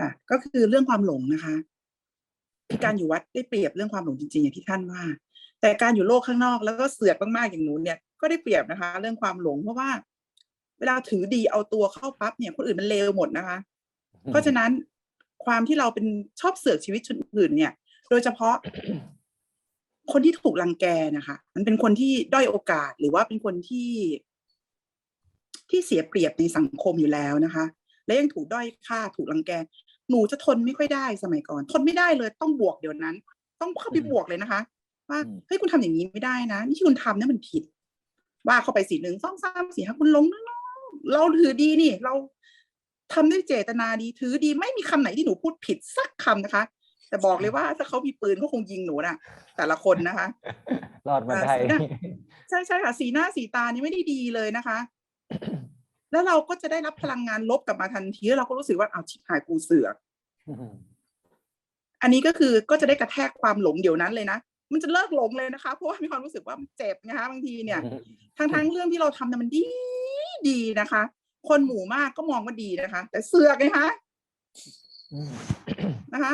ค่ะ ก็คือเรื่องความหลงนะคะการอยู่วัดได้เปรียบเรื่องความหลงจริงๆอย่างที่ท่านว่า แต่การอยู่โลกข้างนอกแล้วก็เสือกมากๆอย่างหนูเนี่ยก็ได้เปรียบนะคะ เรื่องความหลงเพราะว่า เวลาถือดีเอาตัวเข้าปั๊บเนี่ยคนอื่นมันเลวหมดนะคะ เพราะฉะนั้นความที่เราเป็นชอบเสือกชีวิตคนอื่นเนี่ย โดยเฉพาะ คนที่ถูกรังแกนะคะ มันเป็นคนที่ด้อยโอกาสหรือว่าเป็นคนที่ ที่เสียเปรียบในสังคมอยู่แล้วนะคะ และยังถูกด้อยค่าถูกรังแก หนูจะทนไม่ค่อยได้สมัยก่อน ทนไม่ได้เลยต้องบวกเดี๋ยวนั้น ต้องเข้าไปบวกเลยนะคะ ว่าอืมเฮ้ยคุณทำอย่างนี้ไม่ได้นะ นี่ที่คุณทำเนี่ยมันผิด ว่าเข้าไปสี่หนึ่งสองสามสี่ห้าคุณลงนะเราถือดีนี่ เราทำด้วยเจตนาดีถือดีไม่มีคำไหนที่หนูพูดผิดสักคำนะคะ แต่บอกเลยว่าถ้าเขามีปืนเขาคงยิงหนูน่ะ แต่ละคนนะคะ รอดมาได้อ่าใช่ใช่ค่ะ สีหน้าสีตานี่ไม่ได้ดีเลยนะคะ แล้วเราก็จะได้รับพลังงานลบกลับมาทันทีแล้วเราก็รู้สึกว่าเอาวชิบหายกูเสือกอันนี้ก็คือก็จะได้กระแทกความหลงเดี๋ยวนั้นเลยนะมันจะเลิกหลงเลยนะคะ เพราะว่ามีความรู้สึกว่ามันเจ็บนะคะบางทีเนี่ย ทั้งทั้งๆเรื่องที่เราทำเนี่ยมันดีดีนะคะ คนหมู่มากก็มองว่าดีนะคะ แต่เสือกไงคะนะคะ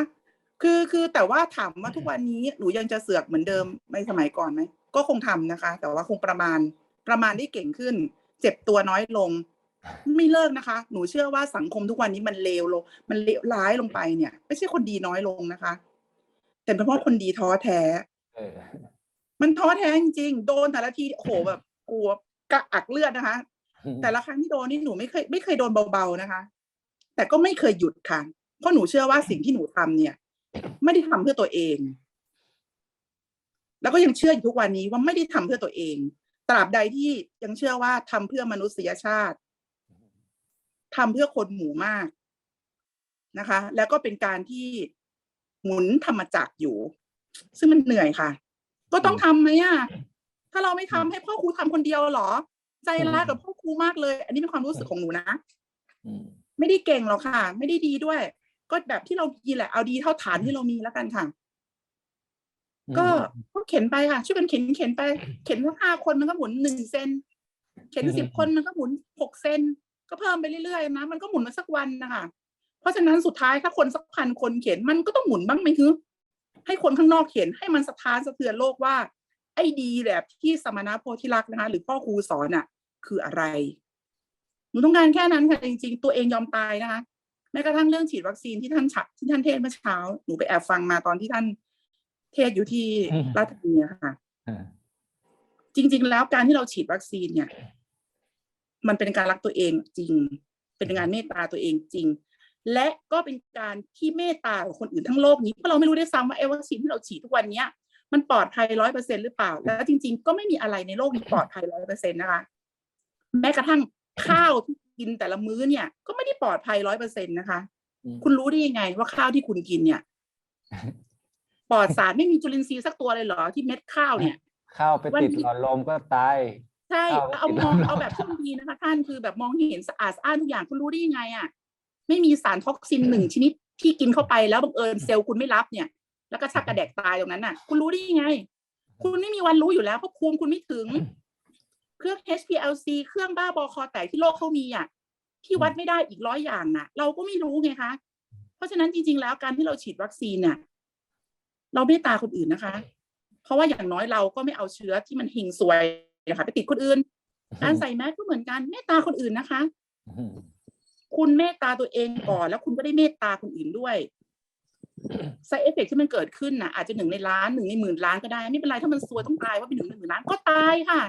คือคือแต่ว่าถามว่าทุกวันนี้หนูยังจะเสือกเหมือนเดิมในสมัยก่อนไหมก็คงทำนะคะ แต่ว่าคงประมาณประมาณได้เก่งขึ้น เจ็บตัวน้อยลง ไม่เลิกนะคะ หนูเชื่อว่าสังคมทุกวันนี้มันเลวลง มันเลวร้ายลงไปเนี่ย ไม่ใช่คนดีน้อยลงนะคะ แต่เป็นเพราะคนดีท้อแท้เออมันท้อแท้จริงๆ โดนแต่ละทีโอ้โหแบบกลัวกระอักเลือดนะคะ แต่ละครั้งที่โดนนี่หนูไม่เคยไม่เคยโดนเบาๆนะคะ แต่ก็ไม่เคยหยุดค่ะ เพราะหนูเชื่อว่าสิ่งที่หนูทำเนี่ย ไม่ได้ทำเพื่อตัวเอง แล้วก็ยังเชื่ออยู่ทุกวันนี้ว่าไม่ได้ทำเพื่อตัวเอง ตราบใดที่ยังเชื่อว่าทำเพื่อมนุษยชาติ ทำเพื่อคนหมู่มากนะคะ แล้วก็เป็นการที่หมุนธรรมจักรอยู่ ซึ่งมันเหนื่อยค่ะ ก็ต้องทำไหมอะถ้าเราไม่ทำให้พ่อครูทำคนเดียวเหรอ ใจร้ายกับพ่อครูมากเลย อันนี้เป็นความรู้สึกของหนูนะอืมไม่ได้เก่งหรอกค่ะ ไม่ได้ดีด้วย ก็แบบที่เราดีแหละเอาดีเท่าฐานที่เรามีแล้วกันค่ะก็ก็เข็นไปค่ะ ช่วยกันเข็นเข็นไป เข็นสักห้าคนมันก็หมุนหนึ่งเซนเข็นสิบคนมันก็หมุนหกเซน ก็เพิ่มไปเรื่อยๆนะมันก็หมุนมาสักวันนะคะเพราะฉะนั้นสุดท้ายถ้าคนสักพันคนเข็นมันก็ต้องหมุนบ้างไหมคือให้คนข้างนอกเข็นให้มันสะท้านสะเทือนโลกว่า ไอ้ดีแบบที่สมณะโพธิลักษณ์นะคะ หรือพ่อครูสอนอะ คืออะไรหนูต้องการแค่นั้นค่ะจริงๆ ตัวเองยอมตายนะคะแม้กระทั่งเรื่องฉีดวัคซีนที่ท่านฉะที่ท่านเทศน์เมื่อเช้าหนูไปแอบฟังมาตอนที่ท่านเทศน์อยู่ที่ราชธานีอะค่ะอ่าจริง ๆ แล้วการที่เราฉีดวัคซีนเนี่ย มันเป็นการรักตัวเองจริง เป็นการเมตตาตัวเองจริง และก็เป็นการที่เมตตากับคนอื่นทั้งโลกนี้เพราะเราไม่รู้ได้วยซ้ำว่าไอ้วัคซีนที่เราฉีดทุกวันเนี้ยมันปลอดภัยร้อยเปอร์เซ็นหรือเปล่า แล้วจริง ๆ ก็ไม่มีอะไรในโลกนี้ปลอดภัยร้อยเปอร์เซ็นนะคะ แม้กระทั่งข้าวที่กินแต่ละมื้อเนี่ย ก็ไม่ได้ปลอดภัยร้อยเปอร์เซ็นนะคะอืมคุณรู้ได้ยังไงว่าข้าวที่คุณกินเนี่ยปลอดสารไม่มีจุลินทรีย์สักตัวเลยเหรอที่เม็ดข้าวเนี่ยเข้าไปวันติดนี้หลอดลมก็ตาย ใช่เอาเอาติดมองลมเอาแบบที่ดีนะคะท่านคือแบบมองเห็นสะอาดสะอ้านทุกอย่างคุณรู้ได้ยังไงอะไม่มีสารท็อกซินหนึ่งชนิดที่กินเข้าไปแล้วบังเอิญเซลล์คุณไม่รับเนี่ย แล้วก็ชักกระแดกตายตรงนั้นน่ะ คุณรู้ได้ยังไง คุณไม่มีวันรู้อยู่แล้วเพราะภูมิคุณไม่ถึง เครื่อง HPLC เครื่องบ้าบอคอแตกที่โลกเขามีอะที่วัดไม่ได้อีกร้อยอย่างน่ะ เราก็ไม่รู้ไงคะเพราะฉะนั้นจริงๆแล้วการที่เราฉีดวัคซีนเนี่ยเราเมตตาคนอื่นนะคะ เพราะว่าอย่างน้อยเราก็ไม่เอาเชื้อที่มันหิงซวย นะคะไปติดคนอื่น การใส่แมสก็เหมือนกันเมตตาคนอื่นนะคะอืมคุณเมตตาตัวเองก่อน แล้วคุณก็ได้เมตตาคนอื่นด้วยไซเอฟเฟกที่มันเกิดขึ้นน่ะอาจจะหนึ่งในล้านหนึ่งในหมื่นล้านก็ได้ ไม่เป็นไรถ้ามันซวยต้องตายว่าเป็นหนึ่งในหมื่นล้านก็ตายค่ะ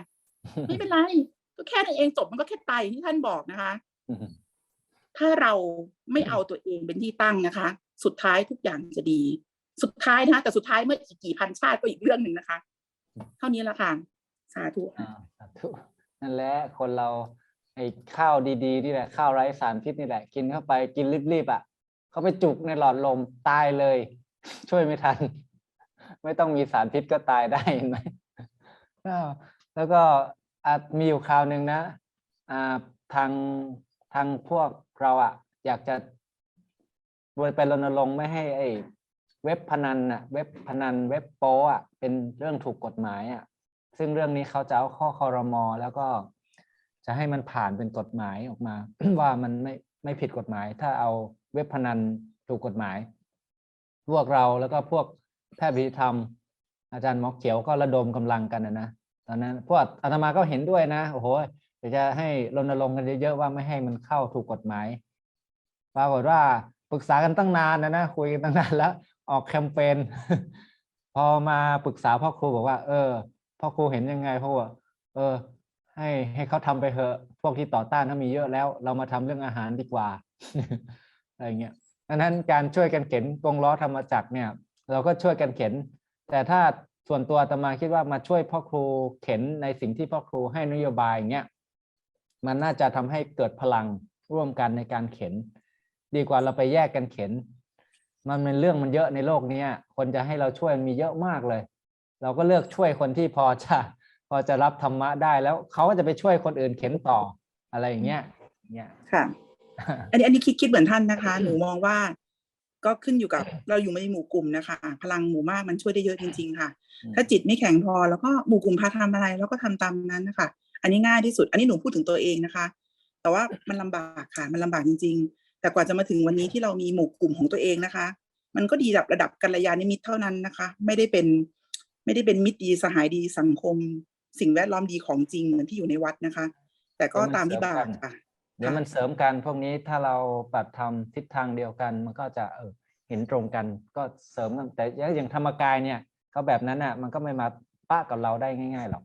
ไม่เป็นไรก็แค่นั้นเองจบมันก็แค่ตายอย่างที่ท่านบอกนะคะอืมถ้าเราไม่เอาตัวเองเป็นที่ตั้งนะคะ สุดท้ายทุกอย่างจะดี สุดท้ายนะคะแต่สุดท้ายเมื่ออีกกี่พันชาติก็อีกเรื่องหนึ่งนะคะ เท่านี้ละค่ะ สาธุอ่าสาธุนั่นแหละคนเราไอ้ข้าวดีๆนี่แหละข้าวไร้สารพิษนี่แหละ กินเข้าไปกินรีบๆอะเขาไปจุกในหลอดลมตายเลย ช่วยไม่ทัน ไม่ต้องมีสารพิษก็ตายได้เห็นไหมแล้วก็อาจมีอยู่คราวหนึ่งนะอ่าทางทางพวกเราอะอยากจะไปรณรงค์ไม่ให้ไอ้เว็บพนันอะเว็บพนันเว็บโป้อะเป็นเรื่องถูกกฎหมายอะ ซึ่งเรื่องนี้เขาจะเอาข้อคอรมอแล้วก็จะให้มันผ่านเป็นกฎหมายออกมา ว่ามันไม่ไม่ผิดกฎหมาย ถ้าเอาเว็บพนันถูกกฎหมาย พวกเราแล้วก็พวกแพทย์พิธรรม อาจารย์หมอเขียวก็ระดมกำลังกันนะนะตอนนั้นพวกอาตมาก็เห็นด้วยนะโอ้โหเดี๋ยวจะให้รณรงค์กันเยอะๆว่าไม่ให้มันเข้าถูกกฎหมายปรากฏว่าปรึกษากันตั้งนานนะนะคุยกันตั้งนานแล้วออกแคมเปญพอมาปรึกษาพ่อครูบอกว่า เออ พ่อครูเห็นยังไงพ่อว่าเออ ให้ให้เขาทำไปเถอะ พวกที่ต่อต้านเขามีเยอะแล้ว เรามาทำเรื่องอาหารดีกว่าอะไรเงี้ยดังนั้นการช่วยกันเข็นกงล้อธรรมจักรเนี่ย เราก็ช่วยกันเข็น แต่ถ้าส่วนตัวตมาคิดว่ามาช่วยพ่อครูเข็นในสิ่งที่พ่อครูให้นโยบายอย่างเงี้ยมันน่าจะทำให้เกิดพลังร่วมกันในการเข็น ดีกว่าเราไปแยกกันเข็น มันเป็นเรื่องมันเยอะในโลกเนี้ยคนจะให้เราช่วยมีเยอะมากเลย เราก็เลือกช่วยคนที่พอจะพอจะรับธรรมะได้แล้วเขาก็จะไปช่วยคนอื่นเข็นต่ออะไรอย่างเงี้ยอย่างเงี้ยค่ะ อันนี้อันนี้คิดคิดเหมือนท่านนะคะ หนูมองว่าก็ขึ้นอยู่กับเราอยู่ในหมู่กลุ่มนะคะ พลังหมู่มากมันช่วยได้เยอะจริง ๆ ค่ะอืมถ้าจิตไม่แข็งพอแล้วก็หมู่กลุ่มพาทำอะไรแล้วก็ทำตามนั้นนะคะอันนี้ง่ายที่สุด อันนี้หนูพูดถึงตัวเองนะคะ แต่ว่ามันลำบากค่ะ มันลำบากจริง ๆ แต่กว่าจะมาถึงวันนี้ที่เรามีหมู่กลุ่มของตัวเองนะคะ มันก็ดีระดับระดับกัลยาณมิตรเท่านั้นนะคะ ไม่ได้เป็น ไม่ได้เป็นมิตรดีสหายดีสังคม สิ่งแวดล้อมดีของจริงเหมือนที่อยู่ในวัดนะคะ แต่ก็ตามวิบากค่ะเดี๋ยวมันเสริมกันพวกนี้ถ้าเราปรับทำทิศทางเดียวกัน มันก็จะเออเห็นตรงกันก็เสริมกันแต่อย่างธรรมกายเนี่ยเขาแบบนั้นอะ มันก็ไม่มาปะกับเราได้ง่าย ๆหรอก